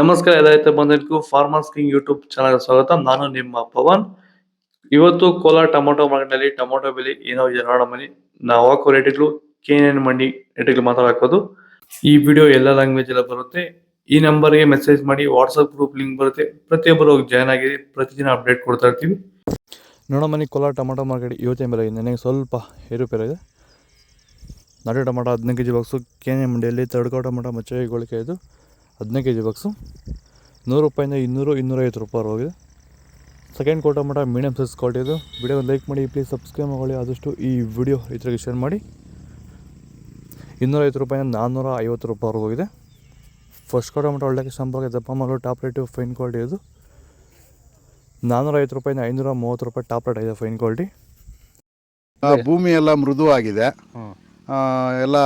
ನಮಸ್ಕಾರ ಎಲ್ಲ ಬಂದಿದ್ದಕ್ಕೂ ಫಾರ್ಮರ್ಸ್ ಕಿಂಗ್ ಯೂಟ್ಯೂಬ್ ಚಾನಲ್ ಸ್ವಾಗತ. ನಾನು ನಿಮ್ಮ ಪವನ್. ಇವತ್ತು ಕೋಲಾರ ಟೊಮೊಟೊ ಮಾರ್ಕೆಟ್ನಲ್ಲಿ ಟೊಮೊಟೊ ಬೆಲೆ ಏನೋ ಇದೆ ನೋಡೋ ಮನಿ ನಾವು ಹಾಕೋ ರೇಟ್ಗಳು ಕೆ ಎನ್ ಮಂಡಿ ರೇಟ್ಗಳು ಮಾತಾಡೋದು ಈ ವಿಡಿಯೋ ಎಲ್ಲ ಲ್ಯಾಂಗ್ವೇಜ್ ಎಲ್ಲ ಬರುತ್ತೆ. ಈ ನಂಬರ್ಗೆ ಮೆಸೇಜ್ ಮಾಡಿ ವಾಟ್ಸಪ್ ಗ್ರೂಪ್ ಲಿಂಕ್ ಬರುತ್ತೆ. ಪ್ರತಿಯೊಬ್ಬರು ಜಾಯ್ನ್ ಆಗಿ ಪ್ರತಿದಿನ ಅಪ್ಡೇಟ್ ಕೊಡ್ತಾ ಇರ್ತೀವಿ. ನೋಡೋ ಮನಿ ಕೋಲಾರ ಟೊಮೊಟೊ ಮಾರ್ಕೆಟ್ ಇವತ್ತಿನ ಬೆಲೆ ನನಗೆ ಸ್ವಲ್ಪ ಏರುಪೇರು ನಾಟಿ ಟೊಮೊಟೊ ಹದಿನೈದು ಕೆ ಜಿ ಬಾಕ್ಸು ಕೆನೆ ಮಂಡಿಯಲ್ಲಿ ತಡ್ಕೋ ಟೊಮೊಟೊ ಮಚ್ಚೆಗೋಳಿಕೆ ಇದು ಹದಿನೈದು ಕೆ ಜಿ ಬಾಕ್ಸು ನೂರು ರೂಪಾಯಿಂದ ಇನ್ನೂರು ಇನ್ನೂರೈವತ್ತು ರೂಪಾಯಿ ಹೋಗಿದೆ. ಸೆಕೆಂಡ್ ಕೋಟ ಮಟ್ಟ ಮೀಡಿಯಮ್ ಸೈಜ್ ಕ್ವಾಲಿಟಿ ಇದು. ವಿಡಿಯೋ ಲೈಕ್ ಮಾಡಿ ಪ್ಲೀಸ್ ಸಬ್ಸ್ಕ್ರೈಬ್ ಮಾಡಿ ಆದಷ್ಟು ಈ ವಿಡಿಯೋ ಇತರಿಗೆ ಶೇರ್ ಮಾಡಿ. ಇನ್ನೂರೈವತ್ತು ರೂಪಾಯಿಂದ ನಾನ್ನೂರ ಐವತ್ತು ರೂಪಾಯಿ ಹೋಗಿದೆ. ಫಸ್ಟ್ ಕೋಟ ಮಟ್ಟ ಒಳ್ಳೆ ಸಂಪರ್ಕ ದಪ್ಪ ಮಾಡಲು ಟಾಪ್ ರೇಟು ಫೈನ್ ಕ್ವಾಲಿಟಿ ಇದು. ನಾನ್ನೂರೈವತ್ತು ರೂಪಾಯಿಂದ ಐನೂರ ಮೂವತ್ತು ರೂಪಾಯಿ ಟಾಪ್ ರೇಟ್ ಇದೆ ಫೈನ್ ಕ್ವಾಲಿಟಿ ಆ, ಭೂಮಿ ಎಲ್ಲ ಮೃದುವಾಗಿದೆ. ಆ, ಎಲ್ಲ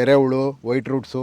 ಎರೆಹುಳು ವೈಟ್ ರೂಟ್ಸು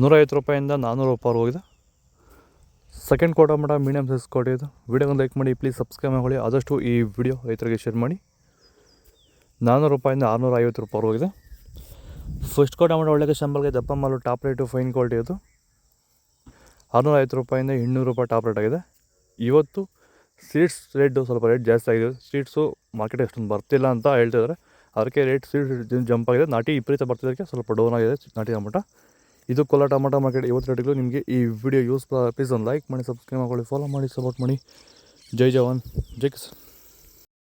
ನೂರೈವತ್ತು ರೂಪಾಯಿಂದ ನಾನ್ನೂರು ರೂಪಾಯಿ ಹೋಗಿದೆ. ಸೆಕೆಂಡ್ ಕೋಟ ಮಟ ಮೀಡಿಯಮ್ ಸೈಜ್ ಕೋಟೆ ಇದು. ವೀಡಿಯೋನ ಲೈಕ್ ಮಾಡಿ ಪ್ಲೀಸ್ ಸಬ್ಸ್ಕ್ರೈಬ್ ಮಾಡಿ ಆದಷ್ಟು ಈ ವಿಡಿಯೋ ರೈತರಿಗೆ ಶೇರ್ ಮಾಡಿ. ನಾನ್ನೂರು ರೂಪಾಯಿಂದ ಆರುನೂರ ಐವತ್ತು ರೂಪಾಯಿ ಹೋಗಿದೆ. ಫಸ್ಟ್ ಕೋಟ ಮಟ ಒಳ್ಳೆಯ ಶಂಬಲ್ಗೆ ದಪ್ಪ ಮಾಲು ಟಾಪ್ ರೇಟು ಫೈನ್ ಕ್ವಾಲಿಟಿ ಇದು ಆರುನೂರ ಐವತ್ತು ರೂಪಾಯಿಂದ ಇನ್ನೂರು ರೂಪಾಯಿ ಟಾಪ್ ರೇಟ್ ಆಗಿದೆ. ಇವತ್ತು ಸೀಡ್ಸ್ ರೇಟು ಸ್ವಲ್ಪ ರೇಟ್ ಜಾಸ್ತಿ ಆಗಿದೆ. ಸೀಡ್ಸು ಮಾರ್ಕೆಟ್ ಎಷ್ಟೊಂದು ಬರ್ತಿಲ್ಲ ಅಂತ ಹೇಳ್ತಿದ್ದಾರೆ. ಅದಕ್ಕೆ ರೇಟ್ ಸೀಡ್ಸ್ ಜಂಪ್ ಆಗಿದೆ. ನಾಟಿ ವಿಪರೀತ ಬರ್ತಿದ್ದಕ್ಕೆ ಸ್ವಲ್ಪ ಡೌನ್ ಆಗಿದೆ ನಾಟಿ ಟೊಮೊಟೊ ಇದು ಕೋಲಾರ ಟೊಮೊಟೊ ಮಾರ್ಕೆಟ್ ಇವತ್ತು ರೇಟ್ಗಳು. ನಿಮಗೆ ಈ ವಿಡಿಯೋ ಯೂಸ್ ಪ್ಲೀಸ್ ಒಂದು ಲೈಕ್ ಮಾಡಿ ಸಬ್ಸ್ಕ್ರೈಬ್ ಮಾಡಿ ಫಾಲೋ ಮಾಡಿ ಸಪೋರ್ಟ್ ಮಾಡಿ. ಜೈ ಜವಾನ್. ಜೈ ಕಿಸಾನ್.